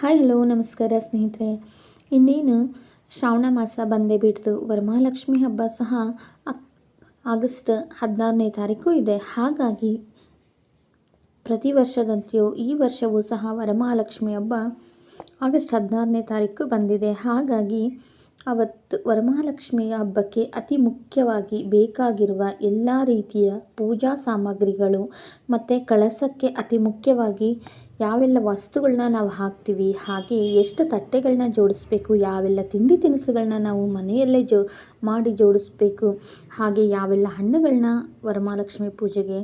Hi, hello, ನಮಸ್ಕಾರ ಸ್ನೇಹಿತರೆ. ಇನ್ನೇನು? ಶ್ರಾವಣ ಮಾಸ ಬಂದೇ ಬಿಡ್ತು ವರಮಹಾಲಕ್ಷ್ಮಿ ಹಬ್ಬ ಸಹ ಆಗಸ್ಟ್ ಹದಿನಾರನೇ ತಾರೀಕು ಇದೆ. ಹಾಗಾಗಿ ಪ್ರತಿ ವರ್ಷದಂತೆಯೂ ಈ ವರ್ಷವೂ ಸಹ ವರಮಹಾಲಕ್ಷ್ಮಿ ಹಬ್ಬ ಆಗಸ್ಟ್ ಹದಿನಾರನೇ ತಾರೀಕು ಬಂದಿದೆ. ಹಾಗಾಗಿ ಅವತ್ತು ವರಮಹಾಲಕ್ಷ್ಮಿಯ ಹಬ್ಬಕ್ಕೆ ಅತಿ ಮುಖ್ಯವಾಗಿ ಬೇಕಾಗಿರುವ ಎಲ್ಲ ರೀತಿಯ ಪೂಜಾ ಸಾಮಗ್ರಿಗಳು ಮತ್ತು ಕಳಸಕ್ಕೆ ಅತಿ ಮುಖ್ಯವಾಗಿ ಯಾವೆಲ್ಲ ವಸ್ತುಗಳನ್ನ ನಾವು ಹಾಕ್ತೀವಿ, ಹಾಗೆ ಎಷ್ಟು ತಟ್ಟೆಗಳನ್ನ ಜೋಡಿಸ್ಬೇಕು, ಯಾವೆಲ್ಲ ತಿಂಡಿ ತಿನಿಸುಗಳನ್ನ ನಾವು ಮನೆಯಲ್ಲೇ ಜೋ ಮಾಡಿ ಜೋಡಿಸ್ಬೇಕು, ಹಾಗೆ ಯಾವೆಲ್ಲ ಹಣ್ಣುಗಳನ್ನ ವರಮಹಾಲಕ್ಷ್ಮಿ ಪೂಜೆಗೆ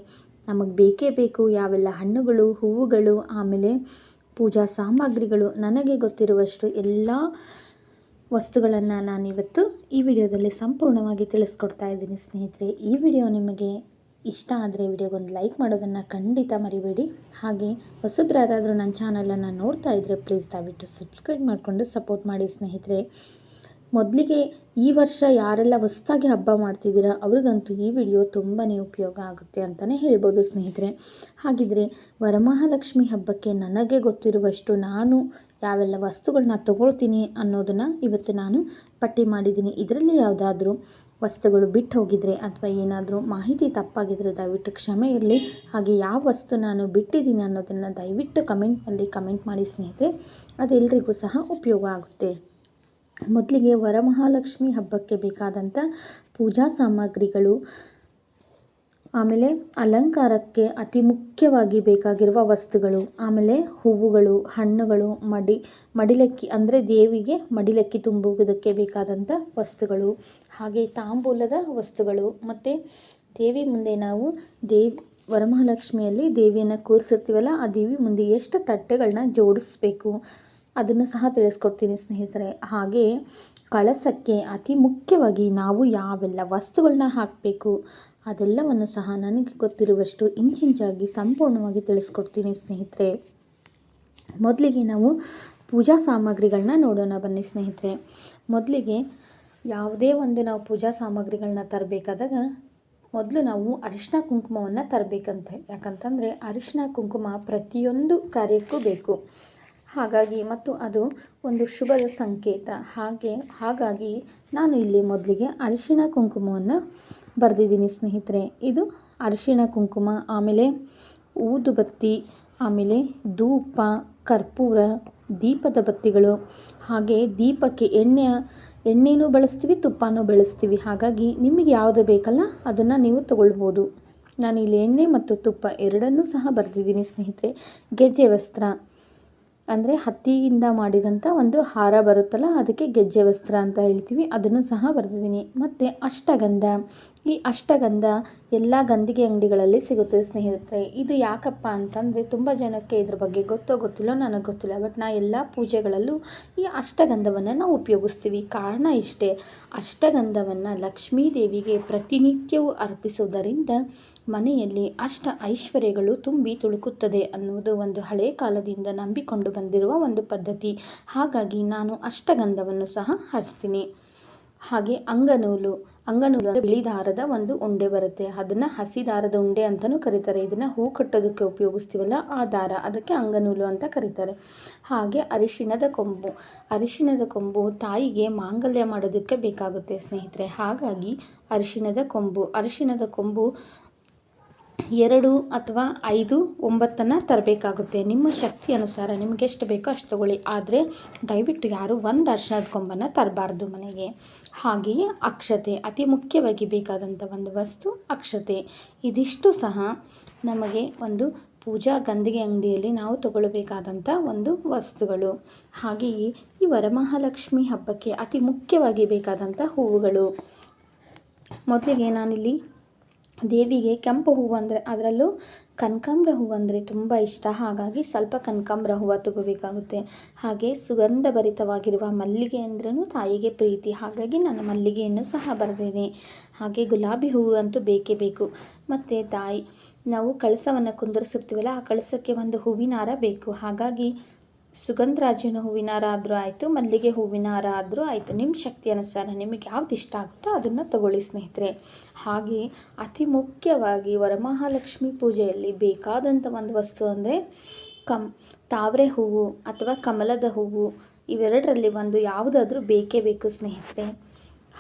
ನಮಗೆ ಬೇಕೇ ಬೇಕು, ಯಾವೆಲ್ಲ ಹಣ್ಣುಗಳು, ಹೂವುಗಳು, ಆಮೇಲೆ ಪೂಜಾ ಸಾಮಗ್ರಿಗಳು ನನಗೆ ಗೊತ್ತಿರುವಷ್ಟು ಎಲ್ಲ ವಸ್ತುಗಳನ್ನು ನಾನಿವತ್ತು ಈ ವಿಡಿಯೋದಲ್ಲಿ ಸಂಪೂರ್ಣವಾಗಿ ತಿಳಿಸ್ಕೊಡ್ತಾ ಇದ್ದೀನಿ ಸ್ನೇಹಿತರೆ. ಈ ವಿಡಿಯೋ ನಿಮಗೆ ಇಷ್ಟ ಆದರೆ ವಿಡಿಯೋಗೊಂದು ಲೈಕ್ ಮಾಡೋದನ್ನು ಖಂಡಿತ ಮರಿಬೇಡಿ. ಹಾಗೆ ಹೊಸಬ್ರು ಯಾರಾದರೂ ನನ್ನ ಚಾನಲನ್ನು ನೋಡ್ತಾ ಇದ್ದರೆ ಪ್ಲೀಸ್ ದಯವಿಟ್ಟು ಸಬ್ಸ್ಕ್ರೈಬ್ ಮಾಡಿಕೊಂಡು ಸಪೋರ್ಟ್ ಮಾಡಿ ಸ್ನೇಹಿತರೆ. ಮೊದಲಿಗೆ ಈ ವರ್ಷ ಯಾರೆಲ್ಲ ಹೊಸ್ದಾಗಿ ಹಬ್ಬ ಮಾಡ್ತಿದ್ದೀರಾ, ಅವ್ರಿಗಂತೂ ಈ ವಿಡಿಯೋ ತುಂಬಾ ಉಪಯೋಗ ಆಗುತ್ತೆ ಅಂತಲೇ ಹೇಳ್ಬೋದು ಸ್ನೇಹಿತರೆ. ಹಾಗಿದ್ರೆ ವರಮಹಾಲಕ್ಷ್ಮಿ ಹಬ್ಬಕ್ಕೆ ನನಗೆ ಗೊತ್ತಿರುವಷ್ಟು ನಾನು ಯಾವೆಲ್ಲ ವಸ್ತುಗಳನ್ನ ತಗೊಳ್ತೀನಿ ಅನ್ನೋದನ್ನು ಇವತ್ತು ನಾನು ಪಟ್ಟಿ ಮಾಡಿದ್ದೀನಿ. ಇದರಲ್ಲಿ ಯಾವುದಾದ್ರೂ ವಸ್ತುಗಳು ಬಿಟ್ಟು ಹೋಗಿದ್ರೆ ಅಥವಾ ಏನಾದರೂ ಮಾಹಿತಿ ತಪ್ಪಾಗಿದ್ದರೆ ದಯವಿಟ್ಟು ಕ್ಷಮೆ ಇರಲಿ. ಹಾಗೆ ಯಾವ ವಸ್ತು ನಾನು ಬಿಟ್ಟಿದ್ದೀನಿ ಅನ್ನೋದನ್ನು ದಯವಿಟ್ಟು ಕಮೆಂಟ್ನಲ್ಲಿ ಕಮೆಂಟ್ ಮಾಡಿ ಸ್ನೇಹಿತರೆ. ಅದೆಲ್ಲರಿಗೂ ಸಹ ಉಪಯೋಗ ಆಗುತ್ತೆ. ಮೊದಲಿಗೆ ವರಮಹಾಲಕ್ಷ್ಮಿ ಹಬ್ಬಕ್ಕೆ ಬೇಕಾದಂಥ ಪೂಜಾ ಸಾಮಗ್ರಿಗಳು, ಆಮೇಲೆ ಅಲಂಕಾರಕ್ಕೆ ಅತಿ ಮುಖ್ಯವಾಗಿ ಬೇಕಾಗಿರುವ ವಸ್ತುಗಳು, ಆಮೇಲೆ ಹೂವುಗಳು, ಹಣ್ಣುಗಳು, ಮಡಿ, ಮಡಿಲಕ್ಕಿ ಅಂದರೆ ದೇವಿಗೆ ಮಡಿಲಕ್ಕಿ ತುಂಬುವುದಕ್ಕೆ ಬೇಕಾದಂಥ ವಸ್ತುಗಳು, ಹಾಗೆ ತಾಂಬೂಲದ ವಸ್ತುಗಳು, ಮತ್ತು ದೇವಿ ಮುಂದೆ ನಾವು ದೇವ್, ವರಮಹಾಲಕ್ಷ್ಮಿಯಲ್ಲಿ ದೇವಿಯನ್ನು ಕೂರಿಸಿರ್ತೀವಲ್ಲ, ಆ ದೇವಿ ಮುಂದೆ ಎಷ್ಟು ತಟ್ಟೆಗಳನ್ನ ಜೋಡಿಸ್ಬೇಕು ಅದನ್ನು ಸಹ ತಿಳಿಸ್ಕೊಡ್ತೀನಿ ಸ್ನೇಹಿತರೆ. ಹಾಗೆ ಕಳಸಕ್ಕೆ ಅತಿ ಮುಖ್ಯವಾಗಿ ನಾವು ಯಾವೆಲ್ಲ ವಸ್ತುಗಳನ್ನ ಹಾಕಬೇಕು ಅದೆಲ್ಲವನ್ನು ಸಹ ನನಗೆ ಗೊತ್ತಿರುವಷ್ಟು ಇಂಚಿಂಚಾಗಿ ಸಂಪೂರ್ಣವಾಗಿ ತಿಳಿಸ್ಕೊಡ್ತೀನಿ ಸ್ನೇಹಿತರೆ. ಮೊದಲಿಗೆ ನಾವು ಪೂಜಾ ಸಾಮಗ್ರಿಗಳನ್ನ ನೋಡೋಣ ಬನ್ನಿ ಸ್ನೇಹಿತರೆ. ಮೊದಲಿಗೆ ಯಾವುದೇ ಒಂದು ನಾವು ಪೂಜಾ ಸಾಮಗ್ರಿಗಳನ್ನ ತರಬೇಕಾದಾಗ ಮೊದಲು ನಾವು ಅರಿಶಿನ ಕುಂಕುಮವನ್ನು ತರಬೇಕಂತೆ. ಯಾಕಂತಂದರೆ ಅರಿಶಿನ ಕುಂಕುಮ ಪ್ರತಿಯೊಂದು ಕಾರ್ಯಕ್ಕೂ ಬೇಕು. ಹಾಗಾಗಿ ಮತ್ತು ಅದು ಒಂದು ಶುಭದ ಸಂಕೇತ. ಹಾಗೆ, ಹಾಗಾಗಿ ನಾನು ಇಲ್ಲಿ ಮೊದಲಿಗೆ ಅರಿಶಿಣ ಕುಂಕುಮವನ್ನು ಬರೆದಿದ್ದೀನಿ ಸ್ನೇಹಿತರೆ. ಇದು ಅರಿಶಿಣ ಕುಂಕುಮ, ಆಮೇಲೆ ಊದುಬತ್ತಿ ಆಮೇಲೆ ಧೂಪ, ಕರ್ಪೂರ, ದೀಪದ ಬತ್ತಿಗಳು. ಹಾಗೆ ದೀಪಕ್ಕೆ ಎಣ್ಣೆ ಎಣ್ಣೆನೂ ಬಳಸ್ತೀವಿ, ತುಪ್ಪನೂ ಬಳಸ್ತೀವಿ. ಹಾಗಾಗಿ ನಿಮಗೆ ಯಾವುದು ಬೇಕಲ್ಲ ಅದನ್ನು ನೀವು ತಗೊಳ್ಬೋದು. ನಾನಿಲ್ಲಿ ಎಣ್ಣೆ ಮತ್ತು ತುಪ್ಪ ಎರಡನ್ನೂ ಸಹ ಬರೆದಿದ್ದೀನಿ ಸ್ನೇಹಿತರೆ. ಗೆಜ್ಜೆ ವಸ್ತ್ರ. ಅಂದರೆ ಹತ್ತಿಯಿಂದ ಮಾಡಿದಂಥ ಒಂದು ಹಾರ ಬರುತ್ತಲ್ಲ, ಅದಕ್ಕೆ ಗೆಜ್ಜೆ ವಸ್ತ್ರ ಅಂತ ಹೇಳ್ತೀವಿ. ಅದನ್ನು ಸಹ ಬರೆದಿದ್ದೀನಿ. ಮತ್ತು ಅಷ್ಟಗಂಧ. ಈ ಅಷ್ಟಗಂಧ ಎಲ್ಲ ಗಂಧಿಗೆ ಅಂಗಡಿಗಳಲ್ಲಿ ಸಿಗುತ್ತೆ ಸ್ನೇಹಿತರೆ. ಇದು ಯಾಕಪ್ಪ ಅಂತಂದರೆ ತುಂಬ ಜನಕ್ಕೆ ಇದ್ರ ಬಗ್ಗೆ ಗೊತ್ತೋ ಗೊತ್ತಿಲ್ಲೋ, ನನಗೆ ಗೊತ್ತಿಲ್ಲ. ಬಟ್ ನಾ ಎಲ್ಲ ಪೂಜೆಗಳಲ್ಲೂ ಈ ಅಷ್ಟಗಂಧವನ್ನು ನಾವು ಉಪಯೋಗಿಸ್ತೀವಿ. ಕಾರಣ ಇಷ್ಟೇ. ಅಷ್ಟಗಂಧವನ್ನು ಲಕ್ಷ್ಮೀ ದೇವಿಗೆ ಪ್ರತಿನಿತ್ಯವೂ ಅರ್ಪಿಸುವುದರಿಂದ ಮನೆಯಲ್ಲಿ ಅಷ್ಟ ಐಶ್ವರ್ಯಗಳು ತುಂಬಿ ತುಳುಕುತ್ತದೆ ಅನ್ನುವುದು ಒಂದು ಹಳೆಯ ಕಾಲದಿಂದ ನಂಬಿಕೊಂಡು ಬಂದಿರುವ ಒಂದು ಪದ್ಧತಿ. ಹಾಗಾಗಿ ನಾನು ಅಷ್ಟಗಂಧವನ್ನು ಸಹ ಹಚ್ತೀನಿ. ಹಾಗೆ ಅಂಗನೂಲು ಅಂಗನೂಲು ಅಂದರೆ ಬಿಳಿ ದಾರದ ಒಂದು ಉಂಡೆ ಬರುತ್ತೆ. ಅದನ್ನು ಹಸಿ ದಾರದ ಉಂಡೆ ಅಂತಲೂ ಕರೀತಾರೆ. ಇದನ್ನು ಹೂ ಕಟ್ಟೋದಕ್ಕೆ ಉಪಯೋಗಿಸ್ತೀವಲ್ಲ, ಆ ದಾರ. ಅದಕ್ಕೆ ಅಂಗನೂಲು ಅಂತ ಕರೀತಾರೆ. ಹಾಗೆ ಅರಿಶಿಣದ ಕೊಂಬು. ಅರಿಶಿಣದ ಕೊಂಬು ತಾಯಿಗೆ ಮಾಂಗಲ್ಯ ಮಾಡೋದಕ್ಕೆ ಬೇಕಾಗುತ್ತೆ ಸ್ನೇಹಿತರೆ. ಹಾಗಾಗಿ ಅರಿಶಿಣದ ಕೊಂಬು. ಅರಿಶಿಣದ ಕೊಂಬು ಎರಡು ಅಥವಾ ಐದು, ಒಂಬತ್ತನ್ನು ತರಬೇಕಾಗುತ್ತೆ. ನಿಮ್ಮ ಶಕ್ತಿ ಅನುಸಾರ ನಿಮಗೆ ಎಷ್ಟು ಬೇಕೋ ಅಷ್ಟು ತಗೊಳ್ಳಿ. ಆದರೆ ದಯವಿಟ್ಟು ಯಾರು ಒಂದು ಅರ್ಶಿಣದ ಕೊಂಬನ್ನು ತರಬಾರ್ದು ಮನೆಗೆ. ಹಾಗೆಯೇ ಅಕ್ಷತೆ, ಅತಿ ಮುಖ್ಯವಾಗಿ ಬೇಕಾದಂಥ ಒಂದು ವಸ್ತು ಅಕ್ಷತೆ. ಇದಿಷ್ಟು ಸಹ ನಮಗೆ ಒಂದು ಪೂಜಾ ಗಂದಿಗೆ ಅಂಗಡಿಯಲ್ಲಿ ನಾವು ತಗೊಳ್ಬೇಕಾದಂಥ ಒಂದು ವಸ್ತುಗಳು. ಹಾಗೆಯೇ ಈ ವರಮಹಾಲಕ್ಷ್ಮಿ ಹಬ್ಬಕ್ಕೆ ಅತಿ ಮುಖ್ಯವಾಗಿ ಬೇಕಾದಂಥ ಹೂವುಗಳು. ಮೊದಲಿಗೆ ನಾನಿಲ್ಲಿ ದೇವಿಗೆ ಕೆಂಪು ಹೂವು ಅಂದರೆ ಅದರಲ್ಲೂ ಕನಕಾಂಬ್ರ ಹೂವು ಅಂದರೆ ತುಂಬ ಇಷ್ಟ. ಹಾಗಾಗಿ ಸ್ವಲ್ಪ ಕನಕಾಂಬ್ರ ಹೂವು ತಗೋಬೇಕಾಗುತ್ತೆ. ಹಾಗೆ ಸುಗಂಧಭರಿತವಾಗಿರುವ ಮಲ್ಲಿಗೆ ಅಂದ್ರೂ ತಾಯಿಗೆ ಪ್ರೀತಿ. ಹಾಗಾಗಿ ನಾನು ಮಲ್ಲಿಗೆಯನ್ನು ಸಹ ಬರೆದಿದ್ದೀನಿ ಹಾಗೆ ಗುಲಾಬಿ ಹೂವು ಅಂತೂ ಬೇಕೇ ಬೇಕು. ಮತ್ತು ತಾಯಿ, ನಾವು ಕಳಸವನ್ನು ಕುಂದರಿಸಿರ್ತೀವಲ್ಲ, ಆ ಕಳಸಕ್ಕೆ ಒಂದು ಹೂವಿನ ಹಾರ ಬೇಕು. ಹಾಗಾಗಿ ಸುಗಂಧರಾಜನ ಹೂವಿನ ಹಾರ ಆದರೂ ಆಯಿತು, ಮಲ್ಲಿಗೆ ಹೂವಿನ ಹಾರ ಆದರೂ ಆಯಿತು. ನಿಮ್ಮ ಶಕ್ತಿ ಅನುಸಾರ ನಿಮಗೆ ಯಾವ್ದು ಇಷ್ಟ ಆಗುತ್ತೋ ಅದನ್ನು ತಗೊಳ್ಳಿ ಸ್ನೇಹಿತರೆ. ಹಾಗೆ ಅತಿ ಮುಖ್ಯವಾಗಿ ವರಮಹಾಲಕ್ಷ್ಮಿ ಪೂಜೆಯಲ್ಲಿ ಬೇಕಾದಂಥ ಒಂದು ವಸ್ತು ಅಂದರೆ ಕಮ್ ತಾವರೆ ಹೂವು ಅಥವಾ ಕಮಲದ ಹೂವು. ಇವೆರಡರಲ್ಲಿ ಒಂದು ಯಾವುದಾದ್ರೂ ಬೇಕೇ ಬೇಕು ಸ್ನೇಹಿತರೆ.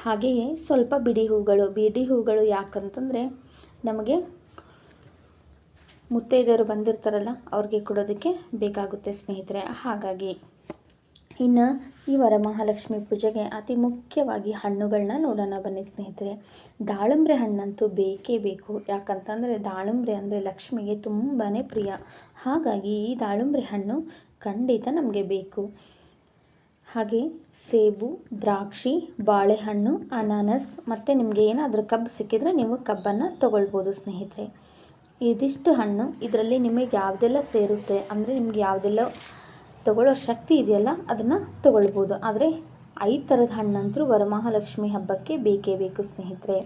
ಹಾಗೆಯೇ ಸ್ವಲ್ಪ ಬಿಡಿ ಹೂಗಳು ಬಿಡಿ ಹೂಗಳು ಯಾಕಂತಂದರೆ ನಮಗೆ ಮುತ್ತೈದೆಯರು ಬಂದಿರ್ತಾರಲ್ಲ, ಅವ್ರಿಗೆ ಕೊಡೋದಕ್ಕೆ ಬೇಕಾಗುತ್ತೆ ಸ್ನೇಹಿತರೆ. ಹಾಗಾಗಿ ಇನ್ನು ಈ ವರಮಹಾಲಕ್ಷ್ಮಿ ಪೂಜೆಗೆ ಅತಿ ಮುಖ್ಯವಾಗಿ ಹಣ್ಣುಗಳನ್ನ ನೋಡೋಣ ಬನ್ನಿ ಸ್ನೇಹಿತರೆ. ದಾಳಿಂಬ್ರೆ ಹಣ್ಣಂತೂ ಬೇಕೇ ಬೇಕು. ಯಾಕಂತಂದರೆ ದಾಳಿಂಬ್ರೆ ಅಂದರೆ ಲಕ್ಷ್ಮಿಗೆ ತುಂಬಾ ಪ್ರಿಯ. ಹಾಗಾಗಿ ಈ ದಾಳಿಂಬ್ರೆ ಹಣ್ಣು ಖಂಡಿತ ನಮಗೆ ಬೇಕು. ಹಾಗೆ ಸೇಬು, ದ್ರಾಕ್ಷಿ, ಬಾಳೆಹಣ್ಣು, ಅನಾನಸ್ ಮತ್ತು ನಿಮಗೆ ಏನಾದರೂ ಕಬ್ಬು ಸಿಕ್ಕಿದರೆ ನೀವು ಕಬ್ಬನ್ನು ತೊಗೊಳ್ಬೋದು ಸ್ನೇಹಿತರೆ. ಇದಿಷ್ಟು ಹಣ್ಣು ಇದರಲ್ಲಿ ನಿಮಗೆ ಯಾವುದೆಲ್ಲ ಸೇರುತ್ತೆ ಅಂದರೆ ನಿಮ್ಗೆ ಯಾವುದೆಲ್ಲ ತಗೊಳ್ಳೋ ಶಕ್ತಿ ಇದೆಯಲ್ಲ ಅದನ್ನು ತಗೊಳ್ಬೋದು. ಆದರೆ ಐದು ಥರದ ಹಣ್ಣಂತರೂ ವರಮಹಾಲಕ್ಷ್ಮಿ ಹಬ್ಬಕ್ಕೆ ಬೇಕೇ ಬೇಕು ಸ್ನೇಹಿತರೆ.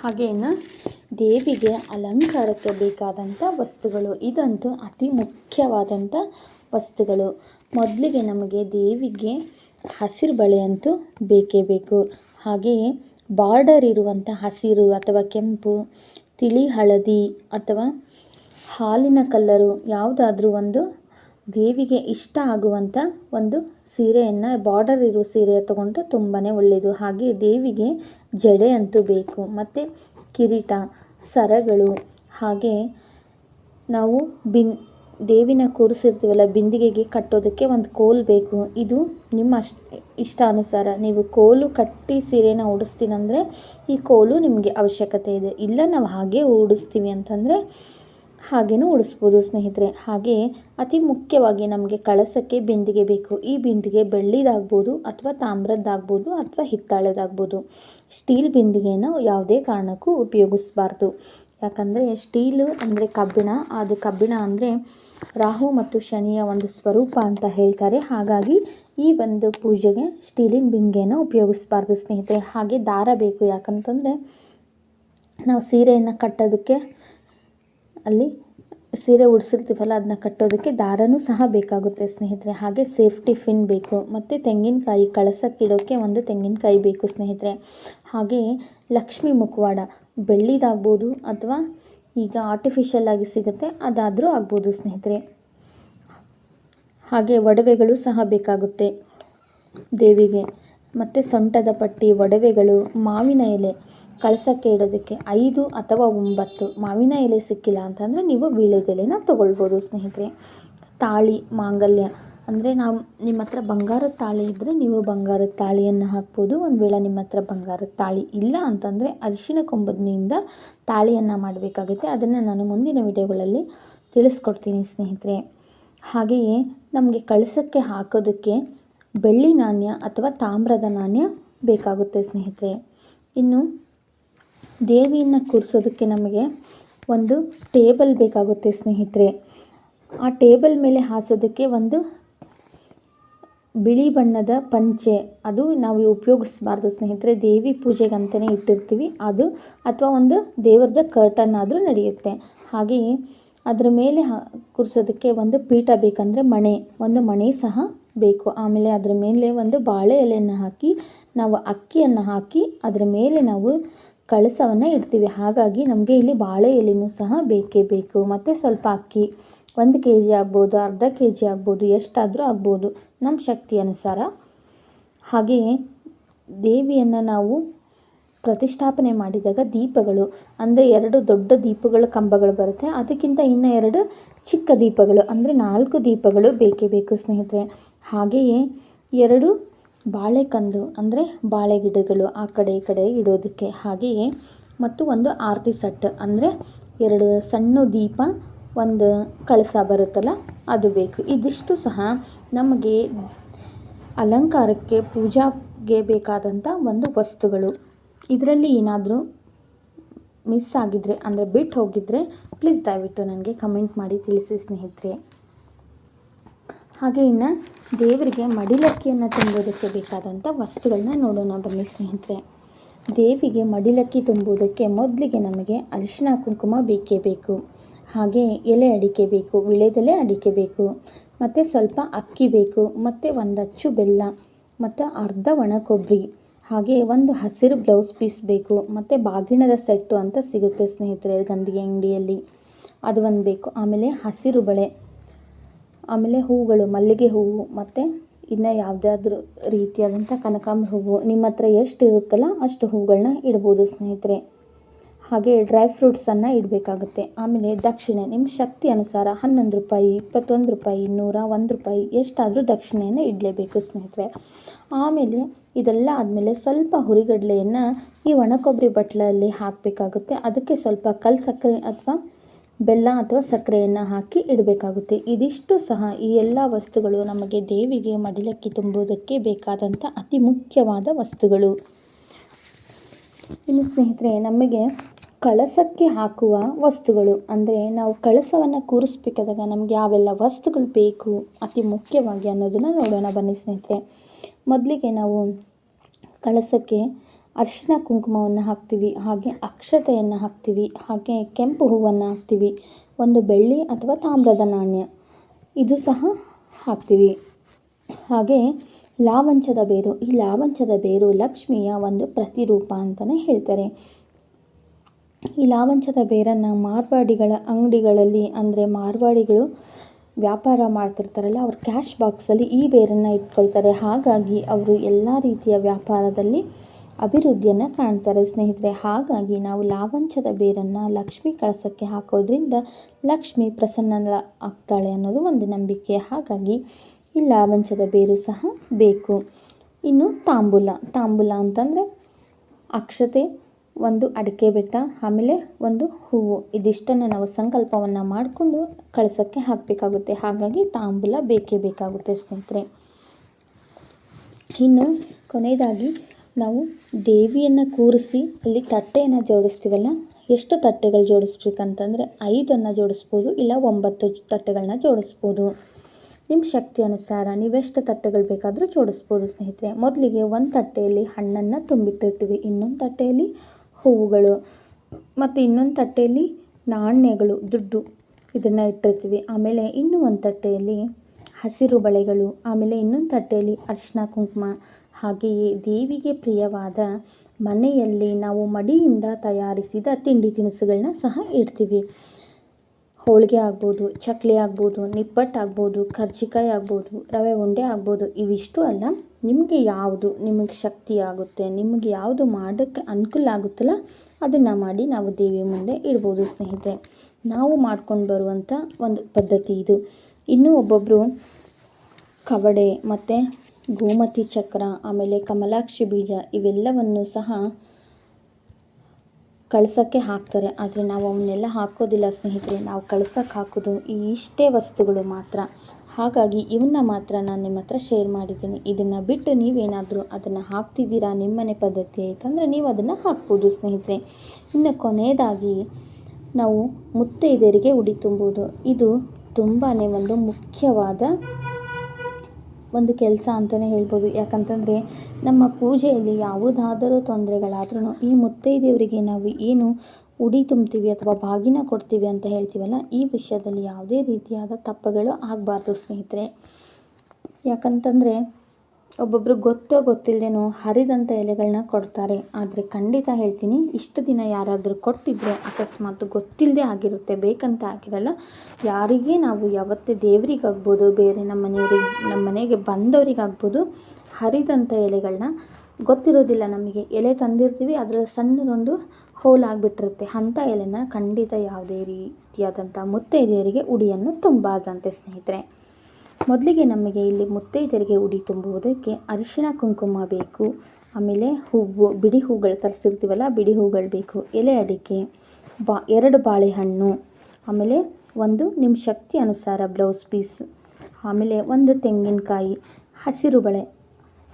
ಹಾಗೆ ಇನ್ನು ದೇವಿಗೆ ಅಲಂಕಾರಕ್ಕೆ ಬೇಕಾದಂಥ ವಸ್ತುಗಳು, ಇದಂತೂ ಅತಿ ಮುಖ್ಯವಾದಂಥ ವಸ್ತುಗಳು. ಮೊದಲಿಗೆ ನಮಗೆ ದೇವಿಗೆ ಹಸಿರು ಬಳೆ ಅಂತೂ ಬೇಕೇ ಬೇಕು. ಹಾಗೆಯೇ ಬಾರ್ಡರ್ ಇರುವಂಥ ಹಸಿರು ಅಥವಾ ಕೆಂಪು, ತಿಳಿ, ಹಳದಿ ಅಥವಾ ಹಾಲಿನ ಕಲ್ಲರು ಯಾವುದಾದ್ರೂ ಒಂದು ದೇವಿಗೆ ಇಷ್ಟ ಆಗುವಂಥ ಒಂದು ಸೀರೆಯನ್ನು, ಬಾರ್ಡರ್ ಇರುವ ಸೀರೆ ತಗೊಂಡ್ರೆ ತುಂಬಾ ಒಳ್ಳೆಯದು ಹಾಗೆ ದೇವಿಗೆ ಜಡೆ ಅಂತೂ ಬೇಕು. ಮತ್ತು ಕಿರೀಟ, ಸರಗಳು, ಹಾಗೆ ನಾವು ಬಿನ್ ದೇವಿನ ಕೂರಿಸಿರ್ತೀವಲ್ಲ, ಬಿಂದಿಗೆಗೆ ಕಟ್ಟೋದಕ್ಕೆ ಒಂದು ಕೋಲು ಬೇಕು. ಇದು ನಿಮ್ಮ ಇಷ್ಟ ಇಷ್ಟಾನುಸಾರ ನೀವು ಕೋಲು ಕಟ್ಟಿ ಸೀರೆನ ಉಡಿಸ್ತೀನಂದರೆ ಈ ಕೋಲು ನಿಮಗೆ ಅವಶ್ಯಕತೆ ಇದೆ. ಇಲ್ಲ, ನಾವು ಹಾಗೆ ಉಡಿಸ್ತೀವಿ ಅಂತಂದರೆ ಹಾಗೇನೂ ಉಡಿಸ್ಬೋದು ಸ್ನೇಹಿತರೆ. ಹಾಗೆ ಅತಿ ಮುಖ್ಯವಾಗಿ ನಮಗೆ ಕಳಸಕ್ಕೆ ಬಿಂದಿಗೆ ಬೇಕು. ಈ ಬಿಂದಿಗೆ ಬೆಳ್ಳಿದಾಗ್ಬೋದು ಅಥವಾ ತಾಮ್ರದ್ದಾಗ್ಬೋದು ಅಥವಾ ಹಿತ್ತಾಳೆದಾಗ್ಬೋದು. ಸ್ಟೀಲ್ ಬಿಂದಿಗೆನ ಯಾವುದೇ ಕಾರಣಕ್ಕೂ ಉಪಯೋಗಿಸ್ಬಾರ್ದು. ಯಾಕಂದರೆ ಸ್ಟೀಲು ಅಂದರೆ ಕಬ್ಬಿಣ. ಅದು ಕಬ್ಬಿಣ ಅಂದರೆ ರಾಹು ಮತ್ತು ಶನಿಯ ಒಂದು ಸ್ವರೂಪ ಅಂತ ಹೇಳ್ತಾರೆ. ಹಾಗಾಗಿ ಈ ಒಂದು ಪೂಜೆಗೆ ಸ್ಟೀಲಿನ ಬಿಂಗೆಯನ್ನು ಉಪಯೋಗಿಸ್ಬಾರ್ದು ಸ್ನೇಹಿತರೆ. ಹಾಗೆ ದಾರ ಬೇಕು. ಯಾಕಂತಂದರೆ ನಾವು ಸೀರೆಯನ್ನು ಕಟ್ಟೋದಕ್ಕೆ ಅಲ್ಲಿ ಸೀರೆ ಉಡಿಸಿರ್ತೀವಲ್ಲ, ಅದನ್ನ ಕಟ್ಟೋದಕ್ಕೆ ದಾರನೂ ಸಹ ಬೇಕಾಗುತ್ತೆ ಸ್ನೇಹಿತರೆ. ಹಾಗೆ ಸೇಫ್ಟಿ ಫಿನ್ ಬೇಕು. ಮತ್ತು ತೆಂಗಿನಕಾಯಿ ಕಳಸಕ್ಕಿಡೋಕ್ಕೆ ಒಂದು ತೆಂಗಿನಕಾಯಿ ಬೇಕು ಸ್ನೇಹಿತರೆ. ಹಾಗೆ ಲಕ್ಷ್ಮಿ ಮುಖವಾಡ ಬೆಳ್ಳಿದಾಗ್ಬೋದು ಅಥವಾ ಈಗ ಆರ್ಟಿಫಿಷಿಯಲ್ ಆಗಿ ಸಿಗುತ್ತೆ, ಅದಾದರೂ ಆಗ್ಬೋದು ಸ್ನೇಹಿತರೆ. ಹಾಗೆ ಒಡವೆಗಳು ಸಹ ಬೇಕಾಗುತ್ತೆ. ದೇವಿಗೆ. ಮತ್ತು ಸೊಂಟದ ಪಟ್ಟಿ, ಒಡವೆಗಳು, ಮಾವಿನ ಎಲೆ. ಕಳಸಕ್ಕೆ ಇಡೋದಕ್ಕೆ ಐದು ಅಥವಾ ಒಂಬತ್ತು. ಮಾವಿನ ಎಲೆ ಸಿಕ್ಕಿಲ್ಲ ಅಂತಂದರೆ ನೀವು ವೀಳ್ಯದೆಲೆನ ತೊಗೊಳ್ಬೋದು ಸ್ನೇಹಿತರೆ. ತಾಳಿ, ಮಾಂಗಲ್ಯ. ಅಂದರೆ ನಾವು ನಿಮ್ಮ ಹತ್ರ ಬಂಗಾರದ ತಾಳಿ ಇದ್ದರೆ ನೀವು ಬಂಗಾರದ ತಾಳಿಯನ್ನು ಹಾಕ್ಬೋದು. ಒಂದು ವೇಳೆ ನಿಮ್ಮ ಹತ್ರ ಬಂಗಾರದ ತಾಳಿ ಇಲ್ಲ ಅಂತಂದರೆ ಅರಿಶಿನ ಕೊಂಬುದಿನಿಂದ ತಾಳಿಯನ್ನು ಮಾಡಬೇಕಾಗುತ್ತೆ. ಅದನ್ನು ನಾನು ಮುಂದಿನ ವಿಡಿಯೋಗಳಲ್ಲಿ ತಿಳಿಸ್ಕೊಡ್ತೀನಿ ಸ್ನೇಹಿತರೆ. ಹಾಗೆಯೇ ನಮಗೆ ಕಳಸಕ್ಕೆ ಹಾಕೋದಕ್ಕೆ ಬೆಳ್ಳಿ ನಾಣ್ಯ ಅಥವಾ ತಾಮ್ರದ ನಾಣ್ಯ ಬೇಕಾಗುತ್ತೆ ಸ್ನೇಹಿತರೆ. ಇನ್ನು ದೇವಿಯನ್ನು ಕೂರಿಸೋದಕ್ಕೆ ನಮಗೆ ಒಂದು ಟೇಬಲ್ ಬೇಕಾಗುತ್ತೆ ಸ್ನೇಹಿತರೆ. ಆ ಟೇಬಲ್ ಮೇಲೆ ಹಾಸೋದಕ್ಕೆ ಒಂದು ಬಿಳಿ ಬಣ್ಣದ ಪಂಚೆ. ಅದು ನಾವು ಉಪಯೋಗಿಸ್ಬಾರ್ದು ಸ್ನೇಹಿತರೆ. ದೇವಿ ಪೂಜೆಗೆ ಅಂತಲೇ ಇಟ್ಟಿರ್ತೀವಿ. ಅದು ಅಥವಾ ಒಂದು ದೇವ್ರದ ಕರ್ಟನ್ ಆದರೂ ನಡೆಯುತ್ತೆ. ಹಾಗೆಯೇ ಅದರ ಮೇಲೆ ಹಾ, ಕೂರಿಸೋದಕ್ಕೆ ಒಂದು ಪೀಠ ಬೇಕಂದರೆ ಮಣೆ. ಒಂದು ಮಣೆ ಸಹ ಬೇಕು. ಆಮೇಲೆ ಅದರ ಮೇಲೆ ಒಂದು ಬಾಳೆ ಎಲೆಯನ್ನು ಹಾಕಿ, ನಾವು ಅಕ್ಕಿಯನ್ನು ಹಾಕಿ ಅದರ ಮೇಲೆ ನಾವು ಕಳಸವನ್ನು ಇಡ್ತೀವಿ. ಹಾಗಾಗಿ ನಮಗೆ ಇಲ್ಲಿ ಬಾಳೆ ಎಲೆನೂ ಸಹ ಬೇಕೇ ಬೇಕು. ಮತ್ತು ಸ್ವಲ್ಪ ಅಕ್ಕಿ. ಒಂದು ಕೆ ಜಿ ಆಗ್ಬೋದು, ಅರ್ಧ ಕೆ ಜಿ ಆಗ್ಬೋದು, ಎಷ್ಟಾದರೂ ಆಗ್ಬೋದು, ನಮ್ಮ ಶಕ್ತಿ ಅನುಸಾರ. ಹಾಗೆಯೇ ದೇವಿಯನ್ನು ನಾವು ಪ್ರತಿಷ್ಠಾಪನೆ ಮಾಡಿದಾಗ ದೀಪಗಳು, ಅಂದರೆ ಎರಡು ದೊಡ್ಡ ದೀಪಗಳ ಕಂಬಗಳು ಬರುತ್ತೆ. ಅದಕ್ಕಿಂತ ಇನ್ನು ಎರಡು ಚಿಕ್ಕ ದೀಪಗಳು, ಅಂದರೆ ನಾಲ್ಕು ದೀಪಗಳು ಬೇಕೇ ಬೇಕು ಸ್ನೇಹಿತರೆ. ಹಾಗೆಯೇ ಎರಡು ಬಾಳೆಕಂದು, ಅಂದರೆ ಬಾಳೆ ಗಿಡಗಳು ಆ ಕಡೆ ಈ ಕಡೆ ಇಡೋದಕ್ಕೆ. ಹಾಗೆಯೇ ಮತ್ತು ಒಂದು ಆರತಿ ಸೆಟ್, ಅಂದರೆ ಎರಡು ಸಣ್ಣ ದೀಪ ಒಂದು ಕಳಸ ಬರುತ್ತಲ್ಲ, ಅದು ಬೇಕು. ಇದಿಷ್ಟು ಸಹ ನಮಗೆ ಅಲಂಕಾರಕ್ಕೆ, ಪೂಜಾಗೆ ಬೇಕಾದಂಥ ಒಂದು ವಸ್ತುಗಳು. ಇದರಲ್ಲಿ ಏನಾದರೂ ಮಿಸ್ ಆಗಿದ್ದರೆ ಅಂದರೆ ಬಿಟ್ಟು ಹೋಗಿದ್ದರೆ ಪ್ಲೀಸ್ ದಯವಿಟ್ಟು ನನಗೆ ಕಮೆಂಟ್ ಮಾಡಿ ತಿಳಿಸಿ, ಸ್ನೇಹಿತರೆ. ಹಾಗೆ ಇನ್ನು ದೇವರಿಗೆ ಮಡಿಲಕ್ಕಿಯನ್ನು ತುಂಬೋದಕ್ಕೆ ಬೇಕಾದಂಥ ವಸ್ತುಗಳನ್ನ ನೋಡೋಣ ಬನ್ನಿ, ಸ್ನೇಹಿತರೆ. ದೇವಿಗೆ ಮಡಿಲಕ್ಕಿ ತುಂಬುವುದಕ್ಕೆ ಮೊದಲಿಗೆ ನಮಗೆ ಅರಿಶಿನ ಕುಂಕುಮ ಬೇಕೇ ಬೇಕು. ಹಾಗೆ ಎಲೆ ಅಡಿಕೆ ಬೇಕು, ವಿಳೆದೆಲೆ ಅಡಿಕೆ ಬೇಕು, ಮತ್ತು ಸ್ವಲ್ಪ ಅಕ್ಕಿ ಬೇಕು, ಮತ್ತು ಒಂದಚ್ಚು ಬೆಲ್ಲ, ಮತ್ತು ಅರ್ಧ ಒಣ ಕೊಬ್ಬರಿ, ಹಾಗೆ ಒಂದು ಹಸಿರು ಬ್ಲೌಸ್ ಪೀಸ್ ಬೇಕು, ಮತ್ತು ಬಾಗಿಣದ ಸೆಟ್ಟು ಅಂತ ಸಿಗುತ್ತೆ ಸ್ನೇಹಿತರೆ ಗಂಧಿಗೆ ಅಂಗಡಿಯಲ್ಲಿ. ಅದು ಒಂದು ಬೇಕು, ಆಮೇಲೆ ಹಸಿರು ಬಳೆ, ಆಮೇಲೆ ಹೂಗಳು, ಮಲ್ಲಿಗೆ ಹೂವು, ಮತ್ತು ಇನ್ನು ಯಾವುದಾದ್ರೂ ರೀತಿಯಾದಂಥ ಕನಕಾಂಬರ ಹೂವು, ನಿಮ್ಮ ಹತ್ರ ಎಷ್ಟು ಇರುತ್ತಲ್ಲ ಅಷ್ಟು ಹೂಗಳನ್ನ ಇಡ್ಬೋದು ಸ್ನೇಹಿತರೆ. ಹಾಗೆ ಡ್ರೈ ಫ್ರೂಟ್ಸನ್ನು ಇಡಬೇಕಾಗುತ್ತೆ. ಆಮೇಲೆ ದಕ್ಷಿಣೆ ನಿಮ್ಮ ಶಕ್ತಿ ಅನುಸಾರ ಹನ್ನೊಂದು ರೂಪಾಯಿ, ಇಪ್ಪತ್ತೊಂದು ರೂಪಾಯಿ, ನೂರ ಒಂದು ರೂಪಾಯಿ ಎಷ್ಟಾದರೂ ದಕ್ಷಿಣೆಯನ್ನು ಇಡಲೇಬೇಕು ಸ್ನೇಹಿತರೆ. ಆಮೇಲೆ ಇದೆಲ್ಲ ಆದಮೇಲೆ ಸ್ವಲ್ಪ ಹುರಿಗಡಲೆಯನ್ನು ಈ ಒಣ ಕೊಬ್ಬರಿ ಬಟ್ಲಲ್ಲಿ ಹಾಕಬೇಕಾಗುತ್ತೆ. ಅದಕ್ಕೆ ಸ್ವಲ್ಪ ಕಲ್ ಸಕ್ಕರೆ ಅಥವಾ ಬೆಲ್ಲ ಅಥವಾ ಸಕ್ಕರೆಯನ್ನು ಹಾಕಿ ಇಡಬೇಕಾಗುತ್ತೆ. ಇದಿಷ್ಟು ಸಹ ಈ ಎಲ್ಲ ವಸ್ತುಗಳು ನಮಗೆ ದೇವಿಗೆ, ಮಡಿಲಕ್ಕಿ ತುಂಬುವುದಕ್ಕೆ ಬೇಕಾದಂಥ ಅತಿ ಮುಖ್ಯವಾದ ವಸ್ತುಗಳು. ಇನ್ನು ಸ್ನೇಹಿತರೆ, ನಮಗೆ ಕಳಸಕ್ಕೆ ಹಾಕುವ ವಸ್ತುಗಳು. ಅಂದರೆ ನಾವು ಕಳಸವನ್ನು ಕೂರಿಸ್ಬೇಕಾದಾಗ ನಮಗೆ ಯಾವೆಲ್ಲ ವಸ್ತುಗಳು ಬೇಕು, ಅತಿ ಮುಖ್ಯವಾಗಿ ಅನ್ನೋದನ್ನು ನೋಡೋಣ ಬನ್ನಿ ಸ್ನೇಹಿತರೆ. ಮೊದಲಿಗೆ ನಾವು ಕಳಸಕ್ಕೆ ಅರಿಶಿನ ಕುಂಕುಮವನ್ನು ಹಾಕ್ತೀವಿ, ಹಾಗೆ ಅಕ್ಷತೆಯನ್ನು ಹಾಕ್ತೀವಿ, ಹಾಗೆ ಕೆಂಪು ಹೂವನ್ನು ಹಾಕ್ತೀವಿ, ಒಂದು ಬೆಳ್ಳಿ ಅಥವಾ ತಾಮ್ರದ ನಾಣ್ಯ. ಇದು ಸಹ ಹಾಕ್ತೀವಿ. ಹಾಗೆ ಲಾವಂಚದ ಬೇರು, ಈ ಲಾವಂಚದ ಬೇರು ಲಕ್ಷ್ಮಿಯ ಒಂದು ಪ್ರತಿರೂಪ ಅಂತಲೇ ಹೇಳ್ತಾರೆ. ಈ ಲಾವಂಚದ ಬೇರನ್ನು ಮಾರ್ವಾಡಿಗಳ ಅಂಗಡಿಗಳಲ್ಲಿ ಅಂದರೆ ಮಾರ್ವಾಡಿಗಳು ವ್ಯಾಪಾರ ಮಾಡ್ತಿರ್ತಾರಲ್ಲ, ಅವ್ರು ಕ್ಯಾಶ್ ಬಾಕ್ಸಲ್ಲಿ ಈ ಬೇರನ್ನು ಇಟ್ಕೊಳ್ತಾರೆ. ಹಾಗಾಗಿ ಅವರು ಎಲ್ಲ ರೀತಿಯ ವ್ಯಾಪಾರದಲ್ಲಿ ಅಭಿವೃದ್ಧಿಯನ್ನು ಕಾಣ್ತಾರೆ ಸ್ನೇಹಿತರೆ. ಹಾಗಾಗಿ ನಾವು ಲಾವಂಚದ ಬೇರನ್ನು ಲಕ್ಷ್ಮಿ ಕಳಸಕ್ಕೆ ಹಾಕೋದ್ರಿಂದ ಲಕ್ಷ್ಮಿ ಪ್ರಸನ್ನ ಆಗ್ತಾಳೆ ಅನ್ನೋದು ಒಂದು ನಂಬಿಕೆ. ಹಾಗಾಗಿ ಈ ಲಾವಂಚದ ಬೇರು ಸಹ ಬೇಕು. ಇನ್ನು ತಾಂಬೂಲ. ತಾಂಬೂಲ ಅಂತಂದರೆ ಅಕ್ಷತೆ ಒಂದು ಅಡಿಕೆ ಬೆಟ್ಟ, ಆಮೇಲೆ ಒಂದು ಹೂವು. ಇದಿಷ್ಟನ್ನು ನಾವು ಸಂಕಲ್ಪವನ್ನು ಮಾಡಿಕೊಂಡು ಕಳಸಕ್ಕೆ ಹಾಕಬೇಕಾಗುತ್ತೆ. ಹಾಗಾಗಿ ತಾಂಬೂಲ ಬೇಕೇ ಬೇಕಾಗುತ್ತೆ ಸ್ನೇಹಿತರೆ. ಇನ್ನು ಕೊನೆಯದಾಗಿ ನಾವು ದೇವಿಯನ್ನು ಕೂರಿಸಿ ಅಲ್ಲಿ ತಟ್ಟೆಯನ್ನು ಜೋಡಿಸ್ತೀವಲ್ಲ, ಎಷ್ಟು ತಟ್ಟೆಗಳು ಜೋಡಿಸ್ಬೇಕಂತಂದರೆ ಐದನ್ನು ಜೋಡಿಸ್ಬೋದು, ಇಲ್ಲ ಒಂಬತ್ತು ತಟ್ಟೆಗಳನ್ನ ಜೋಡಿಸ್ಬೋದು. ನಿಮ್ಮ ಶಕ್ತಿ ಅನುಸಾರ ನೀವೆಷ್ಟು ತಟ್ಟೆಗಳು ಬೇಕಾದರೂ ಜೋಡಿಸ್ಬೋದು ಸ್ನೇಹಿತರೆ. ಮೊದಲಿಗೆ ಒಂದು ತಟ್ಟೆಯಲ್ಲಿ ಹಣ್ಣನ್ನು ತುಂಬಿಟ್ಟಿರ್ತೀವಿ, ಇನ್ನೊಂದು ತಟ್ಟೆಯಲ್ಲಿ ಹೂವುಗಳು. ಮತ್ತು ಇನ್ನೊಂದು ತಟ್ಟೆಯಲ್ಲಿ ನಾಣ್ಯಗಳು, ದುಡ್ಡು ಇದನ್ನು ಇಟ್ಟಿರ್ತೀವಿ. ಆಮೇಲೆ ಇನ್ನೂ ಒಂದು ತಟ್ಟೆಯಲ್ಲಿ ಹಸಿರು ಬಳೆಗಳು, ಆಮೇಲೆ ಇನ್ನೊಂದು ತಟ್ಟೆಯಲ್ಲಿ ಅರಿಶಿನ ಕುಂಕುಮ. ಹಾಗೆಯೇ ದೇವಿಗೆ ಪ್ರಿಯವಾದ ಮನೆಯಲ್ಲಿ ನಾವು ಮಡಿಯಿಂದ ತಯಾರಿಸಿದ ತಿಂಡಿ ತಿನಿಸುಗಳನ್ನ ಸಹ ಇಡ್ತೀವಿ. ಹೋಳಿಗೆ ಆಗ್ಬೋದು, ಚಕ್ಲಿ ಆಗ್ಬೋದು, ನಿಪ್ಪಟ್ಟು ಆಗ್ಬೋದು, ಕರ್ಜಿಕಾಯಿ ಆಗ್ಬೋದು, ರವೆ ಉಂಡೆ ಆಗ್ಬೋದು, ಇವಿಷ್ಟು ಅಲ್ಲ. ನಿಮಗೆ ಯಾವುದು ನಿಮಗೆ ಶಕ್ತಿ ಆಗುತ್ತೆ, ನಿಮಗೆ ಯಾವುದು ಮಾಡೋಕ್ಕೆ ಅನುಕೂಲ ಆಗುತ್ತಲ್ಲ, ಅದನ್ನು ಮಾಡಿ ನಾವು ದೇವಿ ಮುಂದೆ ಇಡ್ಬೋದು ಸ್ನೇಹಿತರೆ. ನಾವು ಮಾಡ್ಕೊಂಡು ಬರುವಂಥ ಒಂದು ಪದ್ಧತಿ ಇದು. ಇನ್ನೂ ಒಬ್ಬೊಬ್ಬರು ಕವಡೆ ಮತ್ತು ಗೋಮತಿ ಚಕ್ರ, ಆಮೇಲೆ ಕಮಲಾಕ್ಷಿ ಬೀಜ ಇವೆಲ್ಲವನ್ನು ಸಹ ಕಳ್ಸೋಕ್ಕೆ ಹಾಕ್ತಾರೆ. ಆದರೆ ನಾವು ಅವನ್ನೆಲ್ಲ ಹಾಕೋದಿಲ್ಲ ಸ್ನೇಹಿತರೆ. ನಾವು ಕಳ್ಸೋಕ್ಕೆ ಹಾಕೋದು ಈ ಇಷ್ಟೇ ವಸ್ತುಗಳು ಮಾತ್ರ. ಹಾಗಾಗಿ ಇವನ್ನ ಮಾತ್ರ ನಾನು ನಿಮ್ಮ ಹತ್ರ ಶೇರ್ ಮಾಡಿದ್ದೀನಿ. ಇದನ್ನು ಬಿಟ್ಟು ನೀವೇನಾದರೂ ಅದನ್ನು ಹಾಕ್ತಿದ್ದೀರಾ ನಿಮ್ಮನೆ ಪದ್ಧತಿ ಆಯ್ತಂದರೆ ನೀವು ಅದನ್ನು ಹಾಕ್ಬೋದು ಸ್ನೇಹಿತರೆ. ಇನ್ನು ಕೊನೆಯದಾಗಿ ನಾವು ಮುತ್ತೈದೆಯರಿಗೆ ಉಡಿ ತುಂಬುವುದು. ಇದು ತುಂಬಾ ಒಂದು ಮುಖ್ಯವಾದ ಒಂದು ಕೆಲಸ ಅಂತಲೇ ಹೇಳ್ಬೋದು. ಯಾಕಂತಂದರೆ ನಮ್ಮ ಪೂಜೆಯಲ್ಲಿ ಯಾವುದಾದರೂ ತೊಂದರೆಗಳಾದ್ರೂ ಈ ಮುತ್ತೈದೆಯವರಿಗೆ ನಾವು ಏನು ಉಡಿ ತುಂಬ್ತೀವಿ ಅಥವಾ ಬಾಗಿನ ಕೊಡ್ತೀವಿ ಅಂತ ಹೇಳ್ತೀವಲ್ಲ, ಈ ವಿಷಯದಲ್ಲಿ ಯಾವುದೇ ರೀತಿಯಾದ ತಪ್ಪುಗಳು ಆಗಬಾರ್ದು ಸ್ನೇಹಿತರೆ. ಯಾಕಂತಂದರೆ ಒಬ್ಬೊಬ್ಬರು ಗೊತ್ತೋ ಗೊತ್ತಿಲ್ಲದೇನೋ ಹರಿದಂಥ ಎಲೆಗಳನ್ನ ಕೊಡ್ತಾರೆ. ಆದರೆ ಖಂಡಿತ ಹೇಳ್ತೀನಿ, ಇಷ್ಟು ದಿನ ಯಾರಾದರೂ ಕೊಟ್ಟಿದ್ರೆ ಅಕಸ್ಮಾತ್ ಗೊತ್ತಿಲ್ಲದೆ ಆಗಿರುತ್ತೆ, ಬೇಕಂತ ಆಗಿರಲ್ಲ. ಯಾರಿಗೆ ನಾವು ಯಾವತ್ತೇ ದೇವರಿಗಾಗ್ಬೋದು, ಬೇರೆ ನಮ್ಮ ಮನೆಯವ್ರಿಗೆ, ನಮ್ಮ ಮನೆಗೆ ಬಂದವರಿಗಾಗ್ಬೋದು ಹರಿದಂಥ ಎಲೆಗಳನ್ನ ಗೊತ್ತಿರೋದಿಲ್ಲ ನಮಗೆ. ಎಲೆ ತಂದಿರ್ತೀವಿ, ಅದರಲ್ಲಿ ಸಣ್ಣದೊಂದು ಹೋಲ್ ಆಗಿಬಿಟ್ಟಿರುತ್ತೆ. ಅಂಥ ಎಲೆನ ಖಂಡಿತ ಯಾವುದೇ ರೀತಿಯಾದಂಥ ಮುತ್ತೈದೆಯರಿಗೆ, ಉಡಿಯನ್ನು ತುಂಬಾರ್ದಂತೆ ಸ್ನೇಹಿತರೆ. ಮೊದಲಿಗೆ ನಮಗೆ ಇಲ್ಲಿ ಮುತ್ತೈದೆಯರಿಗೆ ಉಡಿ ತುಂಬುವುದಕ್ಕೆ ಅರಿಶಿಣ ಕುಂಕುಮ ಬೇಕು. ಆಮೇಲೆ ಹೂವು ಬಿಡಿ ಹೂಗಳು ತರಿಸಿರ್ತೀವಲ್ಲ ಬಿಡಿ ಹೂಗಳು ಬೇಕು. ಎಲೆ ಅಡಿಕೆ, ಬಾ, ಎರಡು ಬಾಳೆಹಣ್ಣು, ಆಮೇಲೆ ಒಂದು ನಿಮ್ಮ ಶಕ್ತಿ ಅನುಸಾರ ಬ್ಲೌಸ್ ಪೀಸ್, ಆಮೇಲೆ ಒಂದು ತೆಂಗಿನಕಾಯಿ, ಹಸಿರು ಬಳೆ.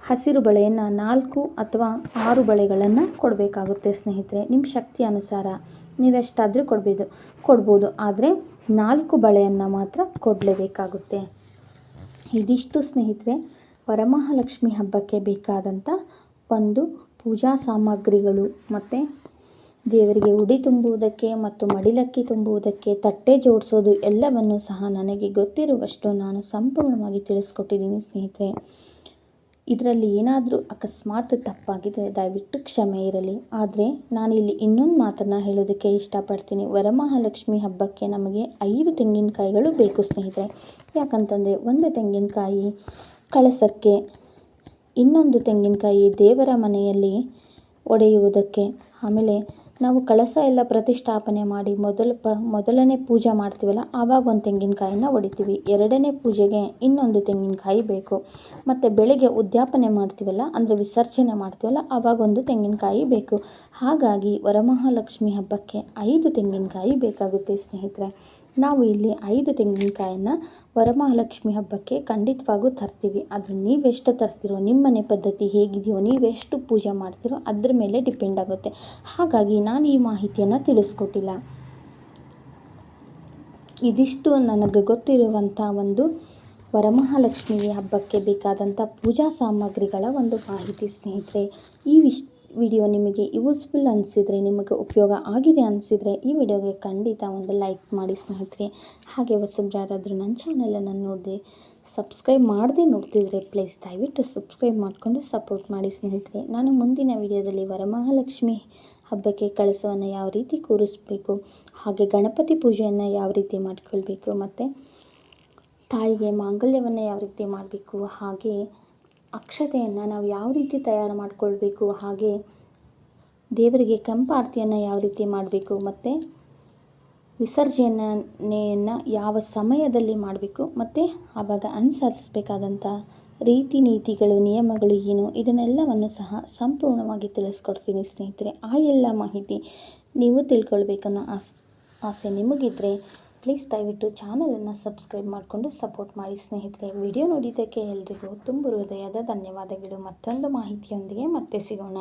ಹಸಿರು ಬಳೆಯನ್ನು ನಾಲ್ಕು ಅಥವಾ ಆರು ಬಳೆಗಳನ್ನು ಕೊಡಬೇಕಾಗುತ್ತೆ ಸ್ನೇಹಿತರೆ. ನಿಮ್ಮ ಶಕ್ತಿ ಅನುಸಾರ ನೀವೆಷ್ಟಾದರೂ ಕೊಡಬೇಕು ಕೊಡ್ಬೋದು. ಆದರೆ ನಾಲ್ಕು ಬಳೆಯನ್ನು ಮಾತ್ರ ಕೊಡಲೇಬೇಕಾಗುತ್ತೆ. ಇದಿಷ್ಟು ಸ್ನೇಹಿತರೆ, ವರಮಹಾಲಕ್ಷ್ಮಿ ಹಬ್ಬಕ್ಕೆ ಬೇಕಾದಂಥ ಒಂದು ಪೂಜಾ ಸಾಮಗ್ರಿಗಳು ಮತ್ತು ದೇವರಿಗೆ ಉಡಿ ತುಂಬುವುದಕ್ಕೆ ಮತ್ತು ಮಡಿಲಕ್ಕಿ ತುಂಬುವುದಕ್ಕೆ, ತಟ್ಟೆ ಜೋಡಿಸೋದು ಎಲ್ಲವನ್ನು ಸಹ ನನಗೆ ಗೊತ್ತಿರುವಷ್ಟು ನಾನು ಸಂಪೂರ್ಣವಾಗಿ ತಿಳಿಸ್ಕೊಟ್ಟಿದ್ದೀನಿ ಸ್ನೇಹಿತರೆ. ಇದರಲ್ಲಿ ಏನಾದರೂ ಅಕಸ್ಮಾತ್ ತಪ್ಪಾಗಿದೆ, ದಯವಿಟ್ಟು ಕ್ಷಮೆ ಇರಲಿ. ಆದರೆ ನಾನಿಲ್ಲಿ ಇನ್ನೊಂದು ಮಾತನ್ನು ಹೇಳೋದಕ್ಕೆ ಇಷ್ಟಪಡ್ತೀನಿ. ವರಮಹಾಲಕ್ಷ್ಮಿ ಹಬ್ಬಕ್ಕೆ ನಮಗೆ ಐದು ತೆಂಗಿನಕಾಯಿಗಳು ಬೇಕು, ಸ್ನೇಹಿತರೆ. ಯಾಕಂತಂದರೆ ಒಂದು ತೆಂಗಿನಕಾಯಿ ಕಳಸಕ್ಕೆ ಇನ್ನೊಂದು ತೆಂಗಿನಕಾಯಿ ದೇವರ ಮನೆಯಲ್ಲಿ ಒಡೆಯುವುದಕ್ಕೆ, ಆಮೇಲೆ ನಾವು ಕಳಸ ಎಲ್ಲ ಪ್ರತಿಷ್ಠಾಪನೆ ಮಾಡಿ ಮೊದಲು ಪ, ಮೊದಲನೇ ಪೂಜೆ ಮಾಡ್ತೀವಲ್ಲ, ಆವಾಗ ಒಂದು ತೆಂಗಿನಕಾಯಿನ ಹೊಡಿತೀವಿ. ಎರಡನೇ ಪೂಜೆಗೆ ಇನ್ನೊಂದು ತೆಂಗಿನಕಾಯಿ ಬೇಕು. ಮತ್ತು ಬೆಳಗ್ಗೆ ಉದ್ಯಾಪನೆ ಮಾಡ್ತೀವಲ್ಲ, ಅಂದರೆ ವಿಸರ್ಜನೆ ಮಾಡ್ತೀವಲ್ಲ, ಆವಾಗ ಒಂದು ತೆಂಗಿನಕಾಯಿ ಬೇಕು. ಹಾಗಾಗಿ ವರಮಹಾಲಕ್ಷ್ಮಿ ಹಬ್ಬಕ್ಕೆ ಐದು ತೆಂಗಿನಕಾಯಿ ಬೇಕಾಗುತ್ತೆ ಸ್ನೇಹಿತರೆ. ನಾವು ಇಲ್ಲಿ ಐದು ತೆಂಗಿನಕಾಯನ್ನು ವರಮಹಾಲಕ್ಷ್ಮಿ ಹಬ್ಬಕ್ಕೆ ಖಂಡಿತವಾಗೂ ತರ್ತೀವಿ. ಅದು ನೀವೆಷ್ಟು ತರ್ತೀರೋ ನಿಮ್ಮನೆ ಪದ್ಧತಿ ಹೇಗಿದೆಯೋ, ನೀವೆಷ್ಟು ಪೂಜೆ ಮಾಡ್ತೀರೋ ಅದ್ರ ಮೇಲೆ ಡಿಪೆಂಡ್ ಆಗುತ್ತೆ. ಹಾಗಾಗಿ ನಾನು ಈ ಮಾಹಿತಿಯನ್ನು ತಿಳಿಸ್ಕೊಟ್ಟಿಲ್ಲ. ಇದಿಷ್ಟು ನನಗೆ ಗೊತ್ತಿರುವಂಥ ಒಂದು ವರಮಹಾಲಕ್ಷ್ಮಿ ಹಬ್ಬಕ್ಕೆ ಬೇಕಾದಂಥ ಪೂಜಾ ಸಾಮಗ್ರಿಗಳ ಒಂದು ಮಾಹಿತಿ ಸ್ನೇಹಿತರೆ, ಈ ವಿಷ್ ವಿಡಿಯೋ ನಿಮಗೆ ಯೂಸ್ಫುಲ್ ಅನಿಸಿದರೆ, ನಿಮಗೆ ಉಪಯೋಗ ಆಗಿದೆ ಅನಿಸಿದರೆ ಈ ವಿಡಿಯೋಗೆ ಖಂಡಿತ ಒಂದು ಲೈಕ್ ಮಾಡಿ ಸ್ನೇಹಿತರೆ. ಹಾಗೆ ಹೊಸಬ್ರು ಯಾರಾದರೂ ನನ್ನ ಚಾನಲನ್ನು ನೋಡಿದೆ ಸಬ್ಸ್ಕ್ರೈಬ್ ಮಾಡದೆ ನೋಡ್ತಿದ್ರೆ ಪ್ಲೀಸ್ ದಯವಿಟ್ಟು ಸಬ್ಸ್ಕ್ರೈಬ್ ಮಾಡಿಕೊಂಡು ಸಪೋರ್ಟ್ ಮಾಡಿ ಸ್ನೇಹಿತರೆ. ನಾನು ಮುಂದಿನ ವಿಡಿಯೋದಲ್ಲಿ ವರಮಹಾಲಕ್ಷ್ಮಿ ಹಬ್ಬಕ್ಕೆ ಕಳಸವನ್ನು ಯಾವ ರೀತಿ ಕೂರಿಸ್ಬೇಕು, ಹಾಗೆ ಗಣಪತಿ ಪೂಜೆಯನ್ನು ಯಾವ ರೀತಿ ಮಾಡ್ಕೊಳ್ಬೇಕು, ಮತ್ತು ತಾಯಿಗೆ ಮಾಂಗಲ್ಯವನ್ನು ಯಾವ ರೀತಿ ಮಾಡಬೇಕು, ಹಾಗೆ ಅಕ್ಷತೆಯನ್ನು ನಾವು ಯಾವ ರೀತಿ ತಯಾರು ಮಾಡಿಕೊಳ್ಬೇಕು, ಹಾಗೆ ದೇವರಿಗೆ ಕೆಂಪು ಆರತಿಯನ್ನು ಯಾವ ರೀತಿ ಮಾಡಬೇಕು, ಮತ್ತು ವಿಸರ್ಜನೆಯನ್ನು ಯಾವ ಸಮಯದಲ್ಲಿ ಮಾಡಬೇಕು, ಮತ್ತು ಆವಾಗ ಅನುಸರಿಸಬೇಕಾದಂಥ ರೀತಿ ನೀತಿಗಳು, ನಿಯಮಗಳು ಏನು, ಇದನ್ನೆಲ್ಲವನ್ನು ಸಹ ಸಂಪೂರ್ಣವಾಗಿ ತಿಳಿಸ್ಕೊಡ್ತೀನಿ ಸ್ನೇಹಿತರೆ. ಆ ಎಲ್ಲ ಮಾಹಿತಿ ನೀವು ತಿಳ್ಕೊಳ್ಬೇಕನ್ನೋ ಆಸ್, ಆಸೆ ನಿಮಗಿದ್ರೆ ಪ್ಲೀಸ್ ದಯವಿಟ್ಟು ಚಾನಲನ್ನು ಸಬ್ಸ್ಕ್ರೈಬ್ ಮಾಡಿಕೊಂಡು ಸಪೋರ್ಟ್ ಮಾಡಿ ಸ್ನೇಹಿತರೆ. ವಿಡಿಯೋ ನೋಡಿದ್ದಕ್ಕೆ ಎಲ್ರಿಗೂ ತುಂಬ ಹೃದಯದ ಧನ್ಯವಾದಗಳು. ಮತ್ತೊಂದು ಮಾಹಿತಿಯೊಂದಿಗೆ ಮತ್ತೆ ಸಿಗೋಣ.